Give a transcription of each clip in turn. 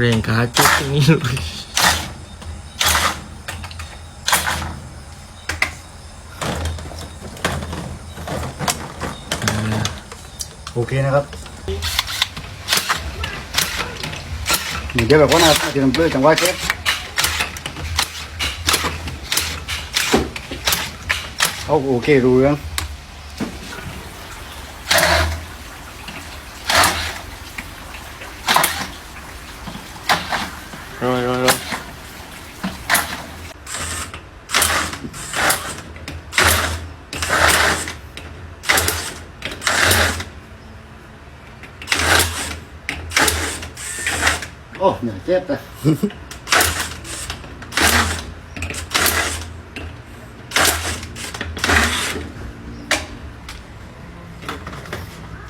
เร่งขาจุดอย่างนี้เลยโอเคนะครับนี่เดี๋ยวแบบว่านะจะทำเพื่อจังหวะเช็คเอาโอเครู้เรื่อง โรยโรยโรย โอ้เนี่ยเจ็บเลย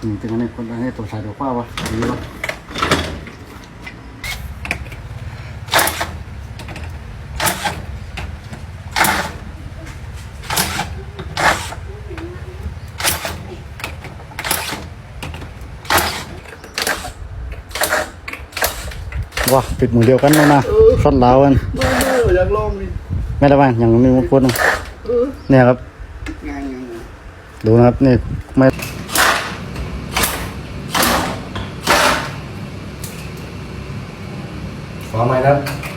นี่เป็นไงคนนี้ตัวชายตัวขว้าวะดีวะ ว้าปิดมือเดียวกันแล้วนะชดลาวกันเมื่อยากลองนี่ไม่ได้บ้างอย่างนี้มันพูดนเนี่ยครับดูนะครับนี่ไม่ฟ้าไหมครับ